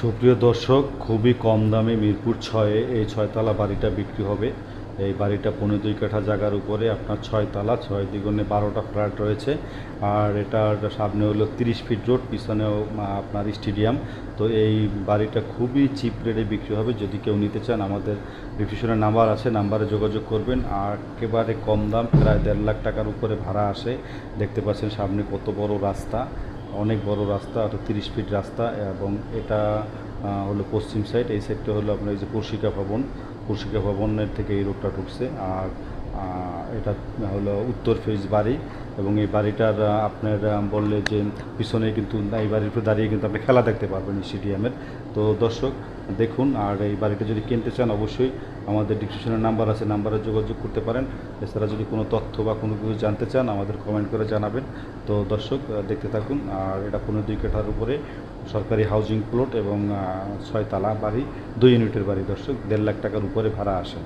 সুপ্রিয় দর্শক, খুবই কম দামে মিরপুর ছয়ে এই ছয়তলা বাড়িটা বিক্রি হবে। এই বাড়িটা পনেরো দুই কাঠা জায়গার উপরে, আপনার ছয়তলা, ছয় দ্বিগুণে বারোটা ফ্ল্যাট রয়েছে। আর এটার সামনে হলো তিরিশ ফিট রোড, পিছনেও আপনার স্টেডিয়াম। তো এই বাড়িটা খুবই চিপ রেটে বিক্রি হবে। যদি কেউ নিতে চান, আমাদের ডিসক্রিপশনের নাম্বার আছে, নাম্বারে যোগাযোগ করবেন। আর একেবারে কম দাম, প্রায় দেড় লাখ টাকার উপরে ভাড়া আসে। দেখতে পাচ্ছেন সামনে কত বড় রাস্তা। অনেক বড় রাস্তা, আর তিরিশ ফিট রাস্তা এবং এটা হলো পশ্চিম সাইড এই সাইডটা হলো আপনার এই যে কর্ষিকা ভবন। কর্ষিকা ভবনের থেকে এই রোডটা ঢুকছে। আর এটা হলো উত্তর ফেজ বাড়ি। এবং এই বাড়িটার আপনার বললে যে পিছনে কিন্তু, এই বাড়ির উপরে দাঁড়িয়ে কিন্তু আপনি খেলা দেখতে পারবেন স্টেডিয়ামের। তো দর্শক, দেখুন, আর এই বাড়িটা যদি কিনতে চান, অবশ্যই আমাদের ডিসক্রিপশনের নাম্বার আছে, নাম্বারে যোগাযোগ করতে পারেন। এছাড়া যদি কোনো তথ্য বা কোনো কিছু জানতে চান, আমাদের কমেন্ট করে জানাবেন। তো দর্শক দেখতে থাকুন, আর এটা পনেরো দুই কাঠার উপরে সরকারি হাউজিং প্লট এবং ছয়তলা বাড়ি, দুই ইউনিটের বাড়ি দর্শক, দেড় লাখ টাকার উপরে ভাড়া আসে।